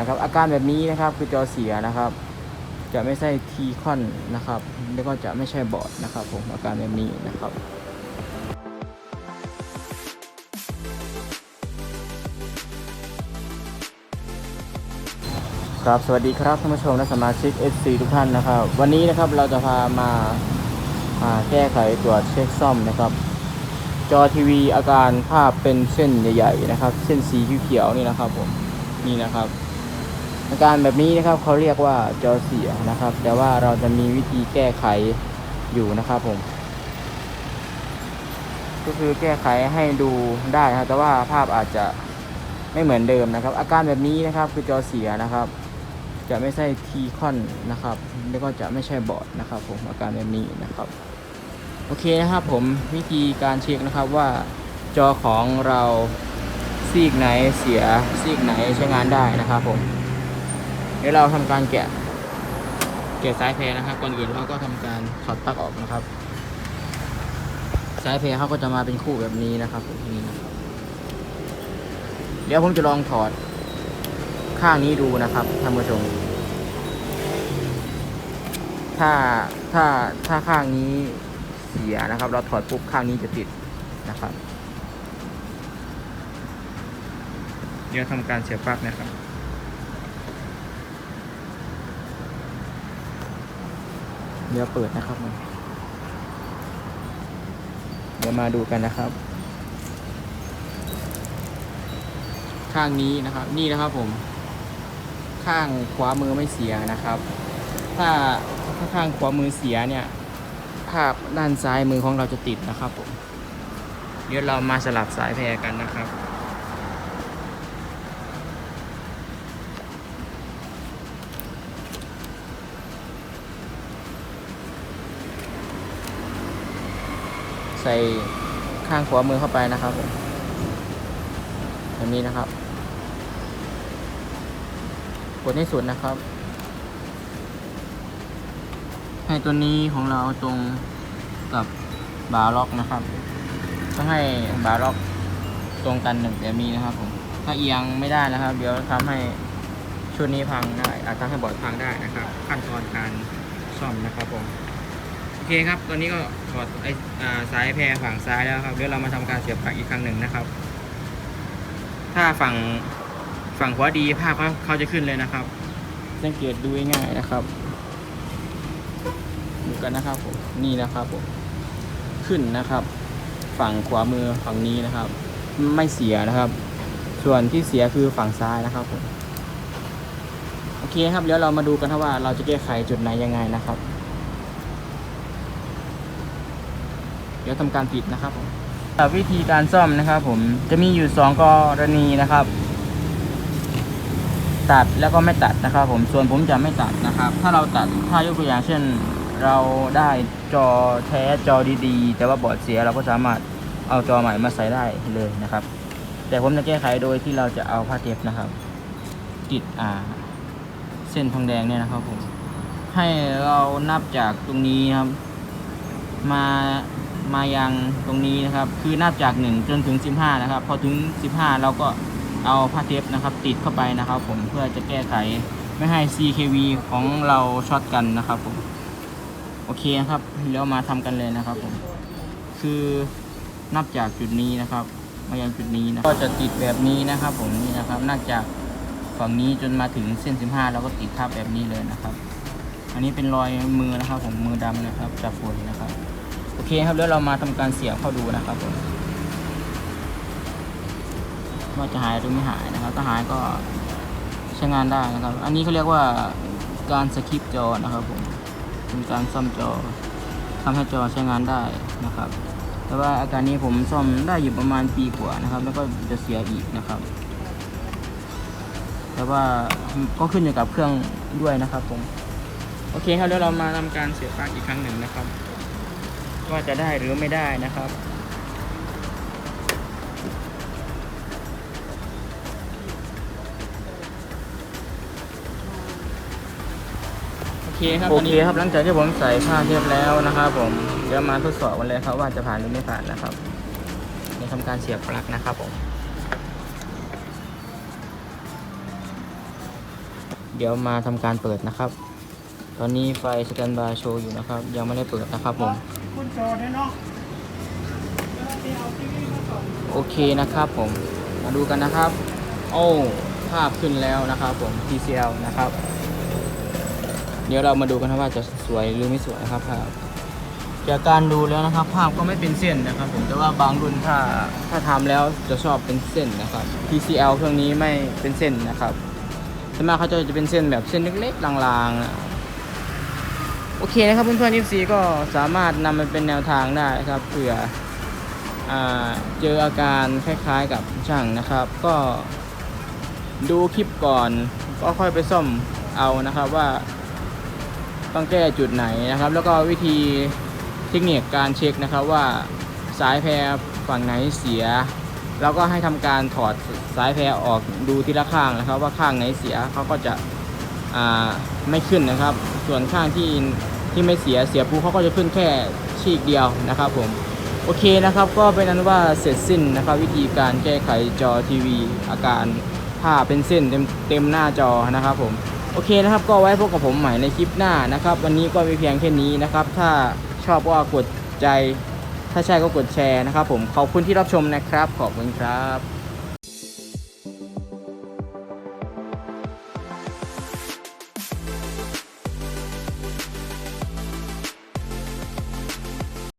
นะครับอาการแบบนี้นะครับคือจอเสียนะครับ จะไม่ใช่ทีคอนนะครับ แล้วก็จะไม่ใช่บอร์ดนะครับผมอาการแบบนี้นะครับครับสวัสดีครับท่านผู้ชมและสมาชิก SC ทุกท่านนะครับ วันนี้นะครับเราจะพามาาแก้ไขตรวจเช็คซ่อมนะครับ จอทีวีอาการภาพเป็นเส้นใหญ่ๆนะครับ เส้นสีเขียวๆนี่นะครับผมนี่นะครับ อาการแบบนี้นะครับเขาเรียกว่าจอเสียนะครับ แต่ว่าเราจะมีวิธีแก้ไขอยู่นะครับผม ก็คือแก้ไขให้ดูได้นะครับ แต่ว่าภาพอาจจะไม่เหมือนเดิมนะครับ อาการแบบนี้นะครับคือจอเสียนะครับ จะไม่ใช่ทีคอนนะครับ แล้วก็จะไม่ใช่บอร์ดนะครับผมอาการแบบนี้นะครับ โอเคนะครับผมวิธีการเช็คนะครับว่าจอของเราซีกไหนเสียซีกไหนใช้งานได้นะครับผม เดี๋ยวเราทำการแกะ แกะสายเพลนะครับ ก่อนอื่นเราก็ทำการถอดปลั๊กออกนะครับ สายเพลเขาก็จะมาเป็นคู่แบบนี้นะครับนี่นะเดี๋ยวผมจะลองถอดข้างนี้ดูนะครับท่านผู้ชม ถ้าถ้าถ้าข้างนี้เสียนะครับ เราถอดปุ๊บข้างนี้จะติดนะครับ เดี๋ยวทำการเสียบปลั๊กนะครับ เดี๋ยวเปิดนะครับผมเดี๋ยวมาดูกันนะครับ ข้างนี้นะครับ นี่นะครับผม ข้างขวามือไม่เสียนะครับ ถ้าถ้าข้างขวามือเสียเนี่ย ภาพด้านซ้ายมือของเราจะติดนะครับผม เดี๋ยวเรามาสลับสายแพรกันนะครับ ใส่ข้างขวามือเข้าไปนะครับผมแบบนี้นะครับ กดให้สุดนะครับ ให้ตัวนี้ของเราตรงกับบาร์ล็อกนะครับต้องให้บาร์ล็อกตรงกันหนึ่งแบบนี้นะครับ ผม ถ้าเอียงไม่ได้นะครับ เดี๋ยวทำให้ชุดนี้พังได้อาจทำให้บอร์ดพังได้นะครับ ขั้นตอนการซ่อมนะครับผม เคครับ ตอนนี้ก็ถอดไอ้สายแพรฝั่งซ้ายแล้วครับ เดี๋ยวเรามาทำการเสียบปลั๊กอีกครั้งหนึ่งนะครับ ถ้าฝั่งฝั่งขวาดีภาพเขาเขาจะขึ้นเลยนะครับ สังเกตดูง่ายๆนะครับ ดูกันนะครับผม นี่นะครับผม ขึ้นนะครับ ฝั่งขวามือฝั่งนี้นะครับ ไม่เสียนะครับ ส่วนที่เสียคือฝั่งซ้ายนะครับผม โอเคครับ เดี๋ยวเรามาดูกันว่าเราจะแก้ไขจุดไหนยังไงนะครับ เดี๋ยวทำการปิดนะครับผมวิธีการซ่อมนะครับผมจะมีอยู่ 2 กรณีนะครับ ตัดแล้วก็ไม่ตัดนะครับ ผมส่วนผมจะไม่ตัดนะครับ ถ้าเราตัดถ้ายกตัวอย่างเช่น เราได้จอแท้จอดีๆ แต่ว่าบอร์ดเสียเราก็สามารถเอาจอใหม่มาใส่ได้เลยนะครับ แต่ผมจะแก้ไขโดยที่เราจะเอาผ้าเทปนะครับติดอ่า เส้นทองแดงเนี่ยนะครับผมให้เรานับจากตรงนี้ครับ มา มายังตรงนี้นะครับ คือนับจาก 1 จนถึง 15 นะครับ พอถึง 15 เราก็เอาผ้าเทปนะครับ ติดเข้าไปนะครับ ผมเพื่อจะแก้ไขไม่ให้ CKV ของเราช็อตกันนะครับผมโอเคนะครับแล้วมาทำกันเลยนะครับผมคือนับจากจุดนี้นะครับ มายังจุดนี้นะก็จะติดแบบนี้นะครับ ผมนี่นะครับนับจากฝั่งนี้จนมาถึงเส้น 15 เราก็ติดทับแบบนี้เลยนะครับ อันนี้เป็นรอยมือนะครับ ผมมือดำนะครับจากฝนนะครับ อเคครับแล้วเรามาทำการเสียบเข้าดูนะครับผมว่าจะหายหรือไม่หายนะครับถ้าหายก็ใช้งานได้นะครับ อันนี้เขาเรียกว่าการสคริปจอนะครับผมเป็นการซ่อมจอทำให้จอใช้งานได้นะครับ แต่ว่าอาการนี้ผมซ่อมได้อยู่ประมาณปีกว่านะครับ แล้วก็จะเสียอีกนะครับ แต่ว่าก็ขึ้นอยู่กับเครื่องด้วยนะครับผมโอเคครับแล้วเรามาทำการเสียบปลั๊กอีกครั้งหนึ่งนะครับ ว่าจะได้หรือไม่ได้นะครับ โอเคครับโอเคครับหลังจากที่ผมใส่ผ้าเทียบแล้วนะครับ ผมเดี๋ยวมาทดสอบกันเลยครับว่าจะผ่านหรือไม่ผ่านนะครับนี่ทำการเสียบปลั๊กนะครับผม เดี๋ยวมาทำการเปิดนะครับ ตอนนี้ไฟสแตนบายโชว์อยู่นะครับ ยังไม่ได้เปิดนะครับผม คุณโจเนี่ยเนาะที่เอาทีวีมาส่งโอเคนะครับผม มาดูกันนะครับ โอ้ภาพขึ้นแล้วนะครับผม TCL นะครับ เดี๋ยวเรามาดูกันนะว่าจะสวยหรือไม่สวยนะครับภาพจากการดูแล้วนะครับ ภาพก็ไม่เป็นเส้นนะครับ ผมแต่ว่าบางรุ่นถ้าถ้าทำแล้วจะชอบเป็นเส้นนะครับ TCL เครื่องนี้ไม่เป็นเส้นนะครับส่วนมากเขาจะจะเป็นเส้นแบบเส้นเล็กๆลางๆนะ โอเคนะครับเพื่อนๆ FC ก็สามารถนำมันเป็นแนวทางได้ครับเผื่ออเจออาการคล้ายๆกับช่างนะครับ ก็ดูคลิปก่อนก็ค่อยไปซ่อมเอานะครับว่าต้องแก้จุดไหนนะครับ แล้วก็วิธีเทคนิคการเช็คนะครับว่าสายแพรฝั่งไหนเสีย แล้วก็ให้ทำการถอดสายแพรออกดูทีละข้างนะครับ ว่าข้างไหนเสียเขาก็จะ ไม่ขึ้นนะครับ ส่วนข้างที่ที่ไม่เสียเสียปุ๊บเขาก็จะขึ้นแค่ชีกเดียวนะครับผมโอเคนะครับก็เป็นนั้นว่าเสร็จสิ้นนะครับ วิธีการแก้ไขจอทีวี อาการภาเป็นเส้นเต็มเต็มหน้าจอนะครับผมโอเคนะครับ ก็ไว้พบกับผมใหม่ในคลิปหน้านะครับ วันนี้ก็มีเพียงแค่นี้นะครับ ถ้าชอบก็กดใจ ถ้าใช่ก็กดแชร์นะครับ ผมขอบคุณที่รับชมนะครับ ขอบคุณครับ